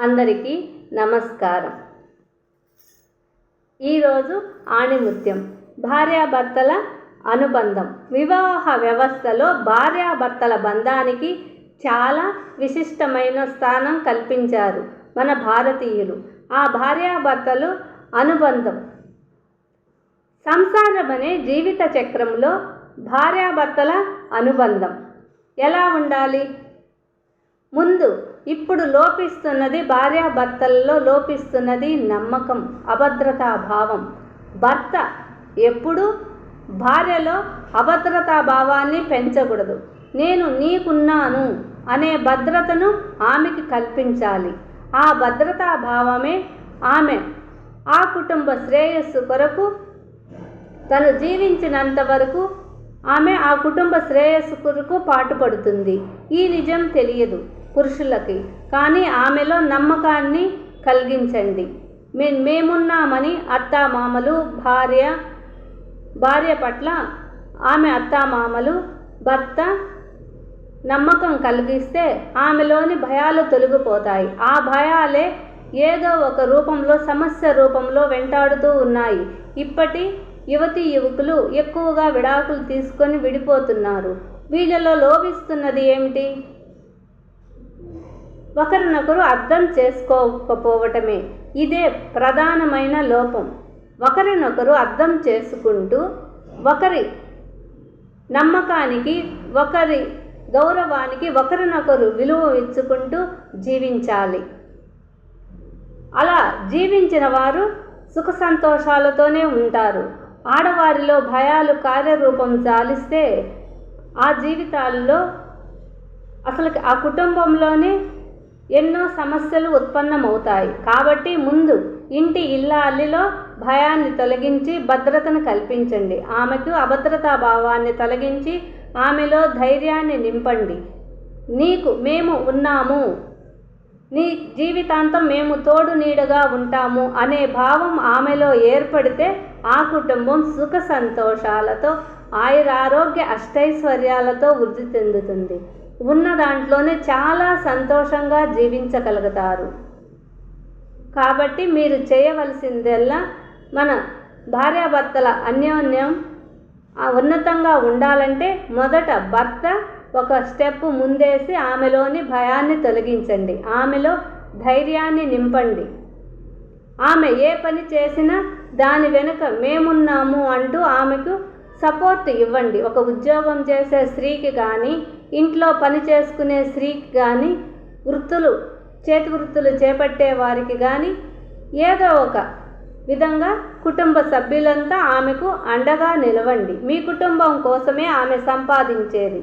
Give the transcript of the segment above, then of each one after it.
అందరికీ నమస్కారం. ఈరోజు ఆణిముత్యం భార్యాభర్తల అనుబంధం. వివాహ వ్యవస్థలో భార్యాభర్తల బంధానికి చాలా విశిష్టమైన స్థానం కల్పించారు మన భారతీయులు. ఆ భార్యాభర్తలు అనుబంధం. సంసారం అనే జీవిత చక్రంలో భార్యాభర్తల అనుబంధం. ఎలా ఉండాలి? ముందు ఇప్పుడు లోపిస్తున్నది భార్యాభర్తల్లో లోపిస్తున్నది నమ్మకం అభద్రతా భావం. భర్త ఎప్పుడు భార్యలో అభద్రతా భావాన్ని పెంచకూడదు. నేను నీకున్నాను అనే భద్రతను ఆమెకి కల్పించాలి. ఆ భద్రతా భావమే ఆమె. ఆ కుటుంబ శ్రేయస్సు కొరకు తను జీవించినంత వరకు ఆమె ఆ కుటుంబ శ్రేయస్సు కొరకు పాటుపడుతుంది. ఈ నిజం తెలియదు. పురుషులకి. కానీ ఆమెలో నమ్మకాన్ని కలిగించండి. మే మేమున్నామని అత్తామామలు భార్య భార్య పట్ల ఆమె అత్తామామలు భర్త నమ్మకం కలిగిస్తే ఆమెలోని భయాలు తొలగిపోతాయి. ఆ భయాలే ఏదో ఒక రూపంలో సమస్య రూపంలో వెంటాడుతూ ఉన్నాయి. ఇప్పటి యువతి యువకులు ఎక్కువగా విడాకులు తీసుకొని విడిపోతున్నారు. వీళ్ళలో లోపిస్తున్నది ఏమిటి? ఒకరినొకరు అర్థం చేసుకోకపోవటమే. ఇదే ప్రధానమైన లోపం. ఒకరినొకరు అర్థం చేసుకుంటూ ఒకరి నమ్మకానికి ఒకరి గౌరవానికి ఒకరినొకరు విలువ ఇచ్చుకుంటూ జీవించాలి. అలా జీవించిన వారు సుఖ సంతోషాలతోనే ఉంటారు. ఆడవారిలో భయాలు కార్యరూపం చాలిస్తే ఆ జీవితాల్లో అసలు ఆ కుటుంబంలోనే ఎన్నో సమస్యలు ఉత్పన్నమవుతాయి. కాబట్టి ముందు ఇంటి ఇల్లా అల్లిలో భయాన్ని తొలగించి భద్రతను కల్పించండి. ఆమెకు అభద్రతా భావాన్ని తొలగించి ఆమెలో ధైర్యాన్ని నింపండి. నీకు మేము ఉన్నాము. నీ జీవితాంతం మేము తోడు నీడగా ఉంటాము అనే భావం ఆమెలో ఏర్పడితే ఆ కుటుంబం సుఖ సంతోషాలతో ఆయురారోగ్య అష్టైశ్వర్యాలతో వృద్ధి చెందుతుంది. ఉన్న దాంట్లోనే చాలా సంతోషంగా జీవించగలుగుతారు. కాబట్టి మీరు చేయవలసిందల్లా మన భార్యాభర్తల అన్యోన్యం ఉన్నతంగా ఉండాలంటే మొదట భర్త ఒక స్టెప్ ముందేసి ఆమెలోని భయాన్ని తొలగించండి. ఆమెలో ధైర్యాన్ని నింపండి. ఆమె ఏ పని చేసినా దాని వెనుక మేమున్నాము అంటూ ఆమెకు సపోర్ట్ ఇవ్వండి. ఒక ఉద్యోగం చేసే స్త్రీకి కానీ ఇంట్లో పని చేసుకునే స్త్రీకి కానీ వృత్తులు చేతి వృత్తులు చేపట్టే వారికి కానీ ఏదో ఒక విధంగా కుటుంబ సభ్యులంతా ఆమెకు అండగా నిలవండి. మీ కుటుంబం కోసమే ఆమె సంపాదించేది.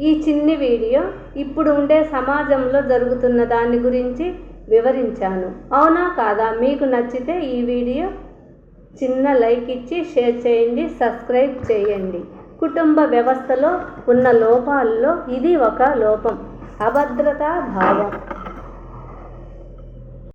ఈ చిన్ని వీడియో ఇప్పుడు ఉండే సమాజంలో జరుగుతున్న దాని గురించి వివరించాను. అవునా కాదా? మీకు నచ్చితే ఈ వీడియో చిన్న లైక్ ఇచ్చి షేర్ చేయండి సబ్స్క్రైబ్ చేయండి. కుటుంబ వ్యవస్థలో ఉన్న లోపాల్లో ఇది ఒక లోపం. అభద్రతా భావం.